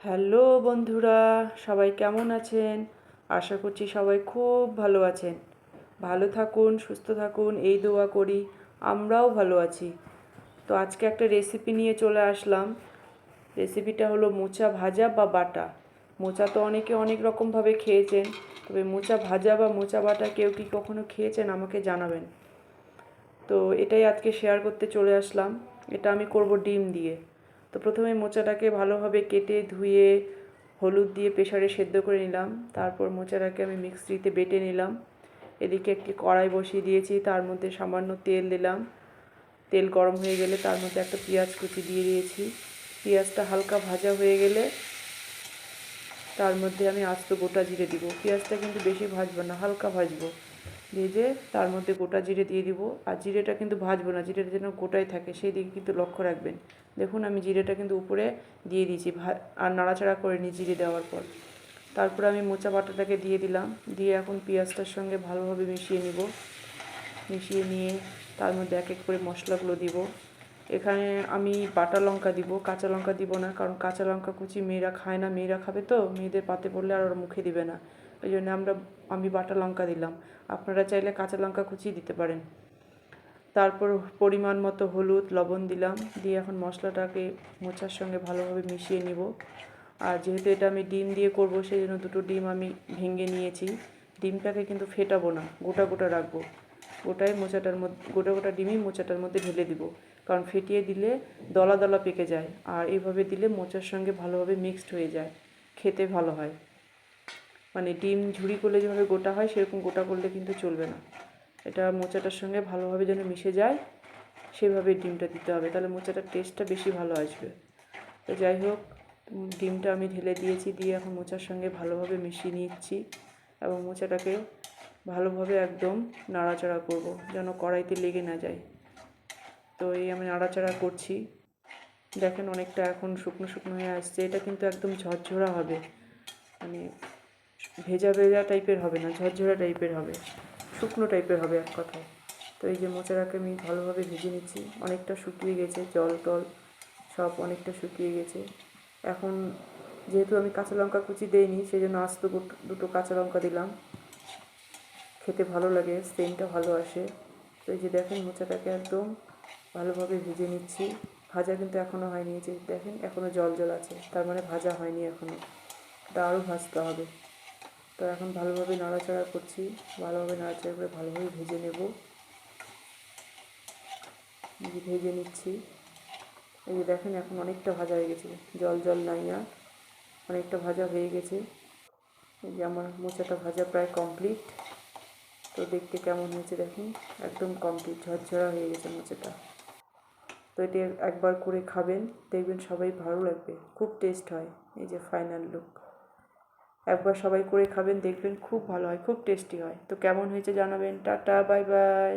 Hello বন্ধুরা, সবাই কেমন আছেন? আশা করছি সবাই খুব ভালো আছেন। ভালো থাকুন, সুস্থ থাকুন, এই দোয়া করি, আমরাও ভালো আছি। তো আজকে একটা রেসিপি নিয়ে চলে আসলাম। রেসিপিটা হলো মোচা ভাজা বা বাটা। মোচা তো অনেকে অনেক রকমভাবে খেয়েছেন, তবে মোচা ভাজা বা মোচা বাটা কেউ কি কখনো খেয়েছেন আমাকে জানাবেন। তো এটাই আজকে শেয়ার করতে চলে আসলাম। এটা আমি করব ডিম দিয়ে। তো প্রথমে মোচাটাকে ভালোভাবে কেটে ধুয়ে হলুদ দিয়ে প্রেশারে সেদ্ধ করে নিলাম। তারপর মোচাটাকে আমি মিক্সিতে বেটে নিলাম। এদিকে একটি কড়াই বসিয়ে দিয়েছি, তার মধ্যে সামান্য তেল দিলাম। তেল গরম হয়ে গেলে তার মধ্যে একটা পেঁয়াজ কুচি দিয়ে দিয়েছি। পেঁয়াজটা হালকা ভাজা হয়ে গেলে তার মধ্যে আমি আস্ত গোটা জিরে দিব। পেঁয়াজটা কিন্তু বেশি ভাজবো না, হালকা ভাজবো। ভেজে তার মধ্যে গোটা জিরে দিয়ে দিব। আর জিরেটা কিন্তু ভাজবো না, জিরেটা যেন গোটাই থাকে সেই দিকে কিন্তু লক্ষ্য রাখবেন। দেখুন আমি জিরেটা কিন্তু উপরে দিয়ে দিয়েছি আর নাড়াচাড়া করে নিই জিরে দেওয়ার পর। তারপরে আমি মোচা বাটাটাকে দিয়ে দিলাম, দিয়ে এখন পেঁয়াজটার সঙ্গে ভালোভাবে মিশিয়ে নিব। মিশিয়ে নিয়ে তার মধ্যে এক এক করে মশলাগুলো দিব। এখানে আমি বাটা লঙ্কা দিব, কাঁচা লঙ্কা দিব না, কারণ কাঁচা লঙ্কা কুচি মেয়েরা খায় না, মেয়েরা খাবে তো, মেয়েদের পাতে পড়লে আর ওরা মুখে দিবে না। ওই জন্য আমরা, আমি বাটা লঙ্কা দিলাম। আপনারা চাইলে কাঁচা লঙ্কা কুচি দিতে পারেন। তারপর পরিমাণ মতো হলুদ, লবণ দিলাম। দিয়ে এখন মশলাটাকে মোচার সঙ্গে ভালোভাবে মিশিয়ে নিব। আর যেহেতু এটা আমি ডিম দিয়ে করব, সেই জন্য দুটো ডিম আমি ভেঙে নিয়েছি। ডিমটাকে কিন্তু ফেটাবো না, গোটা গোটা রাখব। গোটাই মোচাটার মধ্যে, গোটা গোটা ডিমই মোচাটার মধ্যে ঢেলে দিব। কারণ ফেটিয়ে দিলে দলা দলা পেকে যায়। আর এইভাবে দিলে মোচার সঙ্গে ভালোভাবে মিক্সড হয়ে যায়। খেতে ভালো হয়। মানে ডিম ঝুড়ি করলে যেভাবে গোটা হয়, সেরকম গোটা করলে কিন্তু চলবে না। এটা মোচাটার সঙ্গে ভালোভাবে যেন মিশে যায়, সেভাবে ডিমটা দিতে হবে। তাহলে মোচাটার টেস্টটা বেশি ভালো আসবে। তো যাই হোক, ডিমটা আমি ঢেলে দিয়েছি, দিয়ে এখন মোচার সঙ্গে ভালোভাবে মিশিয়ে নিচ্ছি এবং মোচাটাকে ভালোভাবে একদম নাড়াচাড়া করব, যেন কড়াইতে লেগে না যায়। তো এই আমি নাড়াচাড়া করছি। দেখেন অনেকটা এখন শুকনো শুকনো হয়ে আসছে। এটা কিন্তু একদম ঝরঝরা হবে। মানে ভেজা ভেজা টাইপের হবে না, ঝরঝরা টাইপের হবে, শুকনো টাইপের হবে এক কথায়। তো এই যে মোচারাকে আমি ভালোভাবে ভেজে নিচ্ছি, অনেকটা শুকিয়ে গেছে, জল টল সব অনেকটা শুকিয়ে গেছে। এখন যেহেতু আমি কাঁচা লঙ্কা কুচি দেইনি সেই জন্য আস্ত দুটো কাঁচা লঙ্কা দিলাম। খেতে ভালো লাগে সেন্টটা ভালো আসে। তো এই যে দেখেন মোচাটাকে একদম ভালোভাবে ভেজে নিচ্ছি। ভাজা কিন্তু এখনও হয়নি যে দেখেন এখনও জল জল আছে, তার মানে ভাজা হয়নি এখনও এটা আরও ভাজতে হবে। তো এখন ভালোভাবে নাড়াচাড়া করছি, ভালোভাবে নাড়াচাড়া করে ভালোভাবে ভেজে নেব। ভেজে নিচ্ছি। এই যে দেখেন এখন অনেকটা ভাজা হয়ে গেছে, জল জল নাই আর, অনেকটা ভাজা হয়ে গেছে। এই যে আমার মোচাটা ভাজা প্রায় কমপ্লিট তো দেখতে কেমন হয়েছে দেখুন, একদম কমপ্লিট ঝরঝরা হয়ে গেছে মোচাটা। তো এটি একবার করে খাবেন, দেখবেন সবাই ভালো লাগবে, খুব টেস্ট হয়, এই যে ফাইনাল লুক একবার সবাই করে খাবেন, দেখবেন খুব ভালো হয়, খুব টেস্টি হয়। তো কেমন হয়েছে জানাবেন। Tata, bye bye.